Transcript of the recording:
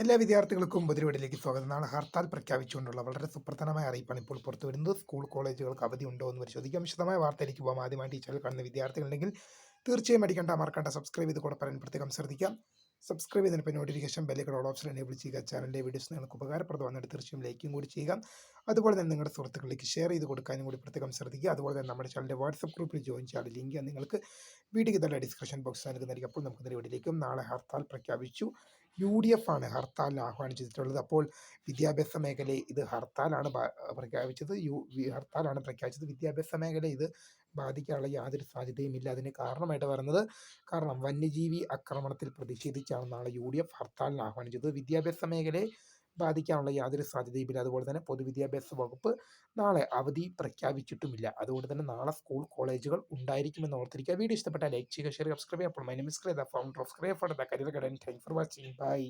എല്ലാ വിദ്യാർത്ഥികൾക്കും പുതിരവീടിലേക്ക് സ്വാഗതം. നാളെ ഹർത്താൽ പ്രഖ്യാപിച്ചുകൊണ്ടുള്ള വളരെ സുപ്രധാനമായ അറിയിപ്പാണ് ഇപ്പോൾ പുറത്തു വരുന്നത്. സ്കൂൾ കോളേജുകൾക്ക് അവധി ഉണ്ടോ എന്ന് പരിശോധിക്കാം. വിശദമായ വാർത്തയിലേക്ക് പോകാം ആദ്യമായി ടീച്ചറിൽ കാണുന്ന വിദ്യാർത്ഥികളുണ്ടെങ്കിൽ തീർച്ചയായും അടിക്കേണ്ട മറക്കേണ്ട സബ്സ്ക്രൈബ് ചെയ്ത് കൂടെ പറയാൻ പ്രത്യേകം ശ്രദ്ധിക്കാം. സബ്സ്ക്രൈബ് ചെയ്തതിന് ഇപ്പോൾ നോട്ടിഫിക്കേഷൻ ബെല്ലുകൾ ഓൾ ഓപ്ഷൻ എനേബിൾ ചെയ്യുക. ചാനലിന്റെ വീഡിയോസ് നിങ്ങൾക്ക് ഉപകാരപ്രദമാണെന്ന് തീർച്ചയായും ലൈക്കും കൂടി ചെയ്യുക. അതുപോലെ തന്നെ നിങ്ങളുടെ സുഹൃത്തുക്കളിലേക്ക് ഷെയർ ചെയ്ത് കൊടുക്കാനും കൂടി പ്രത്യേകം ശ്രദ്ധിക്കുക. അതുപോലെ തന്നെ നമ്മുടെ ചാനലിന്റെ വാട്സപ്പ് ഗ്രൂപ്പിൽ ജോയിൻ ചെയ്യാനുള്ള ലിങ്ക് നിങ്ങൾക്ക് വീഡിയോയ്ക്ക് തന്നെ ഡിസ്ക്രിപ്ഷൻ ബോക്സ് നൽകുന്നതായിരിക്കും അപ്പോൾ നമുക്ക് നിലവിലേക്കും നാളെ ഹർത്താൽ പ്രഖ്യാപിച്ചു. യു ഡി എഫ് ആണ് ഹർത്താൽ ആഹ്വാനം ചെയ്തിട്ടുള്ളത് അപ്പോൾ വിദ്യാഭ്യാസ മേഖലയെ ഇത് ഹർത്താലാണ് പ്രഖ്യാപിച്ചത്. യു ഹർത്താലാണ് പ്രഖ്യാപിച്ചത്. വിദ്യാഭ്യാസ മേഖല ഇത് ബാധിക്കാനുള്ള യാതൊരു സാധ്യതയും ഇല്ല. അതിന് കാരണമായിട്ട് പറയുന്നത് കാരണം വന്യജീവി ആക്രമണത്തിൽ പ്രതിഷേധിച്ചാണ് നാളെ യു ഡി എഫ് ഹർത്താലിന് ആഹ്വാനം ചെയ്തത് വിദ്യാഭ്യാസ മേഖലയെ ബാധിക്കാനുള്ള യാതൊരു സാധ്യതയുമില്ല. അതുപോലെ തന്നെ പൊതുവിദ്യാഭ്യാസ വകുപ്പ് നാളെ അവധി പ്രഖ്യാപിച്ചിട്ടുമില്ല. അതുകൊണ്ട് തന്നെ നാളെ സ്കൂൾ കോളേജുകൾ ഉണ്ടായിരിക്കുമെന്ന് ഓർത്തിരിക്കുക. വീഡിയോ ഇഷ്ടപ്പെട്ടാൽ ലൈക്ക് ചെയ്യുക ഷെയർ സബ്സ്ക്രൈബ് അപ്പോൾ my name is Cray the founder of Cray for the career guidance thank for watching bye